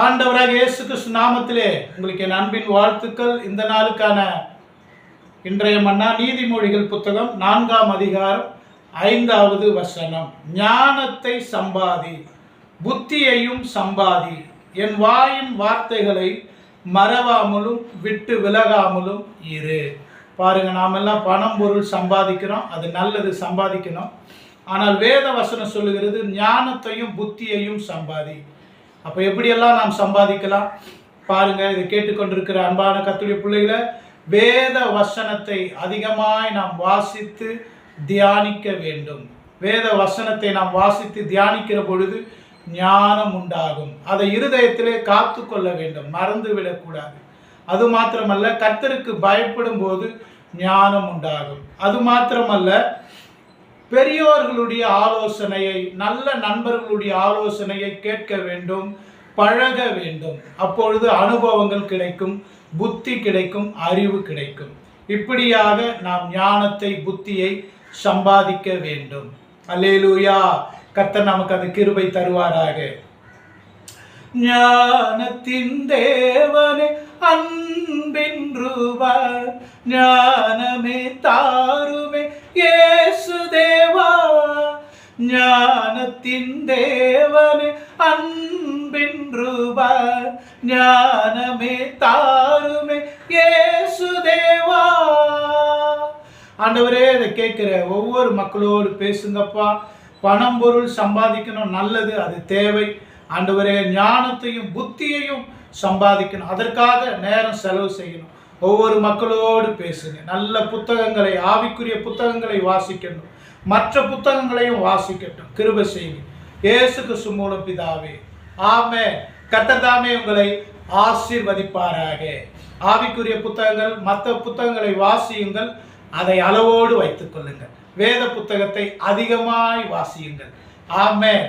ஆண்டவராக இயேசு கிறிஸ்து நாமத்திலே உங்களுக்கு என் அன்பின் வாழ்த்துக்கள். இந்த நாளுக்கான இன்றைய மன்னா நீதிமொழிகள் புத்தகம் நான்காம் அதிகாரம் ஐந்தாவது வசனம். ஞானத்தை சம்பாதி புத்தியையும் சம்பாதி. என் வாயின் வார்த்தைகளை மறவாமலும் விட்டு விலகாமலும் இரு. பாருங்க நாமெல்லாம் பணம் பொருள் சம்பாதிக்கிறோம். அது நல்லது சம்பாதிக்கணும். ஆனால் வேத வசனம் சொல்லுகிறது ஞானத்தையும் புத்தியையும் சம்பாதி. அப்போ எப்படியெல்லாம் நாம் சம்பாதிக்கலாம்? பாருங்கள் இதை கேட்டுக்கொண்டிருக்கிற அன்பான கத்துடைய பிள்ளைகளை வேத வசனத்தை அதிகமாய் நாம் வாசித்து தியானிக்க வேண்டும். வேத வசனத்தை நாம் வாசித்து தியானிக்கிற பொழுது ஞானம் உண்டாகும். அதை இருதயத்திலே காத்து கொள்ள வேண்டும் மறந்து விடக்கூடாது. அது மாத்திரமல்ல கர்த்தருக்கு பயப்படும் போது ஞானம் உண்டாகும். அது மாத்திரமல்ல பெரியோர்களுடைய ஆலோசனையை நல்ல நண்பர்களுடைய ஆலோசனையை கேட்க வேண்டும் பழக வேண்டும். அப்பொழுது அனுபவங்கள் கிடைக்கும் புத்தி கிடைக்கும் அறிவு கிடைக்கும். இப்படியாக நாம் ஞானத்தை புத்தியை சம்பாதிக்க வேண்டும். அல்லேலூயா! கத்த நமக்கு அது கிருபை தருவாராக. ஞானத்தின் தேவனே அன்பின் ரூபாய் ஞானமே தாரு ஞானத்தின் தேவனே அன்பின் ஞானமே தாருமே. இயேசு தேவா. ஆண்டவரே இதை கேட்குற ஒவ்வொரு மக்களோடு பேசுங்கப்பா. பணம் பொருள் சம்பாதிக்கணும் நல்லது அது தேவை. ஆண்டவரே ஞானத்தையும் புத்தியையும் சம்பாதிக்கணும். அதற்காக நேரம் செலவு செய்யணும். ஒவ்வொரு மக்களோடு பேசுங்க. நல்ல புத்தகங்களை ஆவிக்குரிய புத்தகங்களை வாசிக்கணும். மற்ற புத்தகங்களையும் வாசிக்கட்டும். கிருப செய்யுங்க. இயேசு கிறிஸ்து மூலம் பிதாவே ஆமே கத்ததாமே உங்களை ஆசீர்வதிப்பாராக. ஆவிக்குரிய புத்தகங்கள் மற்ற புத்தகங்களை வாசியுங்கள். அதை அளவோடு வைத்துக் கொள்ளுங்கள். வேத புத்தகத்தை அதிகமாய் வாசியுங்கள். ஆமேன்.